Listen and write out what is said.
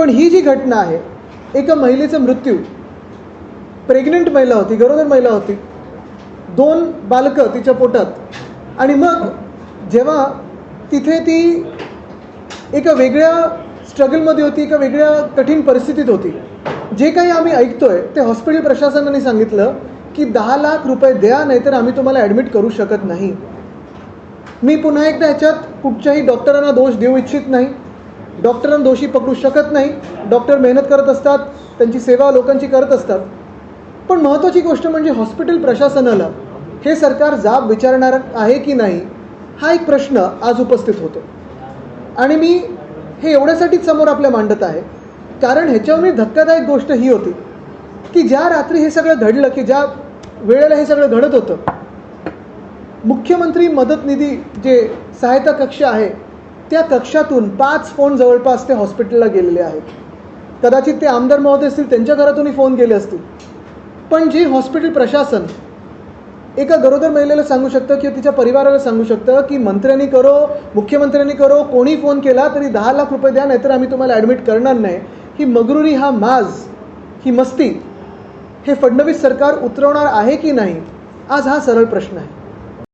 पण ही जी घटना आहे एका महिलेचा मृत्यू प्रेग्नंट महिला होती गरोदर महिला होती दोन बालकं तिच्या पोटात. आणि मग जेव्हा तिथे ती एका वेगळ्या स्ट्रगलमध्ये होती एका वेगळ्या कठीण परिस्थितीत होती. जे काही आम्ही ऐकतोय ते हॉस्पिटल प्रशासनाने सांगितलं की दहा लाख रुपये द्या नाहीतर आम्ही तुम्हाला ॲडमिट करू शकत नाही. मी पुन्हा एकदा ह्याच्यात कुठच्याही डॉक्टरांना दोष देऊ इच्छित नाही. डॉक्टरांना दोषी पकडू शकत नाही. डॉक्टर मेहनत करत असतात त्यांची सेवा लोकांची करत असतात. पण महत्त्वाची गोष्ट म्हणजे हॉस्पिटल प्रशासनाला हे सरकार जाब विचारणार आहे की नाही हा एक प्रश्न आज उपस्थित होतो. आणि मी हे एवढ्यासाठीच समोर आपल्या मांडत आहे. कारण ह्याच्यावर धक्कादायक गोष्ट ही होती की ज्या रात्री हे सगळं घडलं की ज्या वेळेला हे सगळं घडत होतं मुख्यमंत्री मदत निधी जे सहायता कक्ष आहे त्या कक्षातून पाच फोन जवळपास ते हॉस्पिटलला गेलेले आहेत. कदाचित ते आमदार महोदय असतील त्यांच्या घरातूनही फोन गेले असतील. पण जे हॉस्पिटल प्रशासन एका गरोदर महिलेला सांगू शकतं किंवा तिच्या परिवाराला सांगू शकतं की मंत्र्यांनी करो मुख्यमंत्र्यांनी करो कोणी फोन केला तरी दहा लाख रुपये द्या नाहीतर आम्ही तुम्हाला ॲडमिट करणार नाही. ही मगरुरी हा माज ही मस्ती हे फडणवीस सरकार उतरवणार आहे की नाही? आज हा सरळ प्रश्न आहे.